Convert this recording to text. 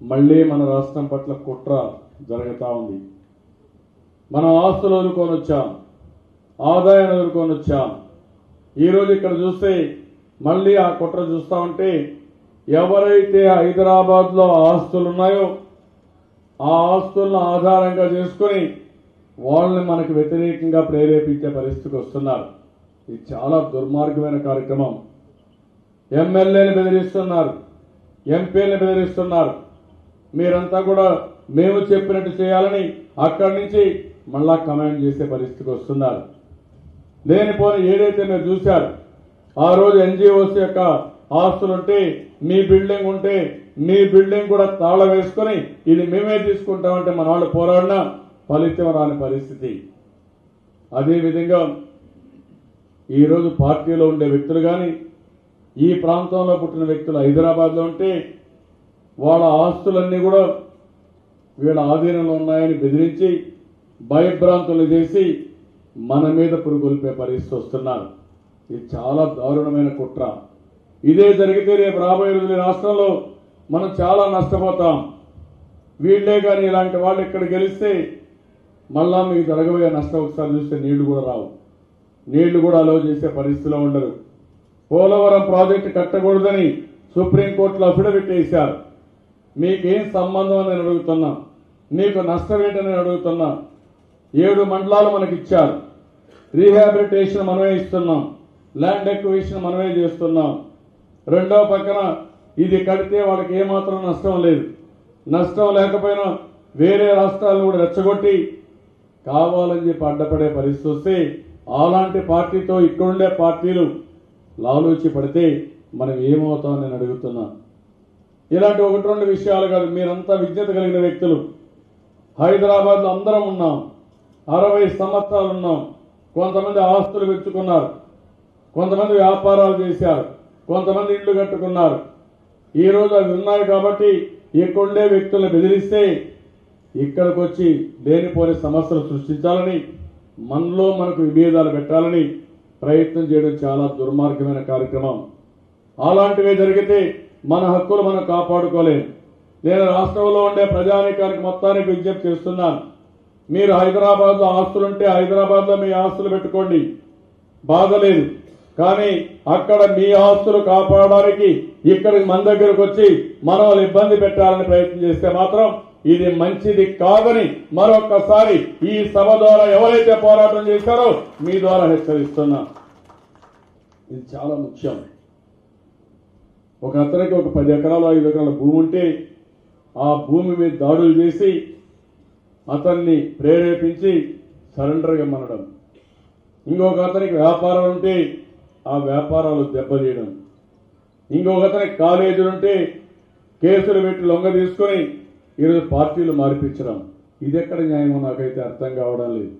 మళ్ళీ మన రాష్ట్రం పట్ల కుట్ర జరుగుతూ ఉంది. మనం ఆస్తులు వదులుకొని వచ్చాం ఆదాయాన్ని వదులుకొని వచ్చాం. ఈరోజు ఇక్కడ చూస్తే మళ్ళీ ఆ కుట్ర చూస్తా ఉంటే ఎవరైతే హైదరాబాద్లో ఆస్తులు ఉన్నాయో ఆ ఆస్తులను ఆధారంగా చేసుకొని వాళ్ళని మనకు వ్యతిరేకంగా ప్రేరేపించే పరిస్థితికి వస్తున్నారు. ఇది చాలా దుర్మార్గమైన కార్యక్రమం. ఎమ్మెల్యేని బెదిరిస్తున్నారు ఎంపీని బెదిరిస్తున్నారు. మీరంతా కూడా మేము చెప్పినట్టు చేయాలని అక్కడి నుంచి మళ్ళా కమాండ్ చేసే పరిస్థితికి వస్తున్నారు. లేనిపోని ఏదైతే మీరు చూశారు ఆ రోజు ఎన్జిఓస్ యొక్క ఆస్తులుంటే మీ బిల్డింగ్ ఉంటే మీ బిల్డింగ్ కూడా తాళ వేసుకొని ఇది మేమే తీసుకుంటామంటే మన వాళ్ళు పోరాడినా ఫలితం రాని పరిస్థితి. అదేవిధంగా ఈరోజు పార్టీలో ఉండే వ్యక్తులు కానీ ఈ ప్రాంతంలో పుట్టిన వ్యక్తులు హైదరాబాద్లో ఉంటే వాళ్ళ ఆస్తులన్నీ కూడా వీళ్ళ ఆధీనంలో ఉన్నాయని బెదిరించి భయభ్రాంతులు చేసి మన మీద పురుగొల్పే పరిస్థితి వస్తున్నారు. ఇది చాలా దారుణమైన కుట్ర. ఇదే జరిగితే రేపు రాబోయే రోజుల రాష్ట్రంలో మనం చాలా నష్టపోతాం. వీళ్ళే కానీ ఇలాంటి వాళ్ళు ఇక్కడ గెలిస్తే మళ్ళా మీకు జరగబోయే నష్టం ఒకసారి చూస్తే నీళ్ళు కూడా రావు. నీళ్ళు కూడా అలో చేసే పరిస్థితిలో ఉండరు. పోలవరం ప్రాజెక్టు కట్టకూడదని సుప్రీంకోర్టులో అఫిడవిట్ వేశారు. మీకేం సంబంధం అని నేను అడుగుతున్నా? మీకు నష్టం ఏంటని అడుగుతున్నా? ఏడు మండలాలు మనకి ఇచ్చారు. రీహాబిలిటేషన్ మనమే ఇస్తున్నాం. ల్యాండ్ ఎక్వేషన్ మనమే చేస్తున్నాం. రెండో పక్కన ఇది కడితే వాళ్ళకి ఏమాత్రం నష్టం లేదు. నష్టం లేకపోయినా వేరే రాష్ట్రాలను కూడా రెచ్చగొట్టి కావాలని చెప్పి అడ్డపడే పరిస్థితి వస్తే అలాంటి పార్టీతో ఇక్కడుండే పార్టీలు లాలూచి పడితే మనం ఏమవుతామని నేను అడుగుతున్నాను ఇలాంటి ఒకటి రెండు విషయాలు కాదు. మీరంతా విజ్ఞత కలిగిన వ్యక్తులు. హైదరాబాద్లో అందరం ఉన్నాం. అరవై సంవత్సరాలు ఉన్నాం. కొంతమంది ఆస్తులు పెంచుకున్నారు కొంతమంది వ్యాపారాలు చేశారు. కొంతమంది ఇళ్ళు కట్టుకున్నారు. ఈరోజు అవి ఉన్నాయి కాబట్టి ఇక్కడుండే వ్యక్తులను బెదిరిస్తే ఇక్కడికి వచ్చి లేనిపోని సమస్యలు సృష్టించాలని మనలో మనకు విభేదాలు పెట్టాలని ప్రయత్నం చేయడం చాలా దుర్మార్గమైన కార్యక్రమం. అలాంటివే జరిగితే మన హక్కులు మనం కాపాడుకోలేము నేను రాష్ట్రంలో ఉండే ప్రజానీకానికి మొత్తానికి విజ్ఞప్తి చేస్తున్నాను. మీరు హైదరాబాద్లో ఆస్తులుంటే హైదరాబాద్లో మీ ఆస్తులు పెట్టుకోండి. బాధ లేదు. కానీ అక్కడ మీ ఆస్తులు కాపాడడానికి ఇక్కడికి మన దగ్గరకు వచ్చి మన ఇబ్బంది పెట్టాలని ప్రయత్నం చేస్తే మాత్రం ఇది మంచిది కాదని మరొక్కసారి ఈ సభ ద్వారా ఎవరైతే పోరాటం చేశారో మీ ద్వారా హెచ్చరిస్తున్నా. ఇది చాలా ముఖ్యం. ఒక అతనికి ఒక పది ఎకరాలు ఐదు ఎకరాల భూమి ఉంటే ఆ భూమి మీద దాడులు చేసి అతన్ని ప్రేరేపించి సరెండర్గా మనడం ఇంకొక అతనికి వ్యాపారాలు ఉంటే ఆ వ్యాపారాలు దెబ్బతీయడం. ఇంకొక అతనికి కాలేజీలు ఉంటే కేసులు పెట్టి లొంగ తీసుకొని ఈరోజు పార్టీలు మార్పించడం. ఇది ఎక్కడ న్యాయమో నాకైతే అర్థం కావడం లేదు.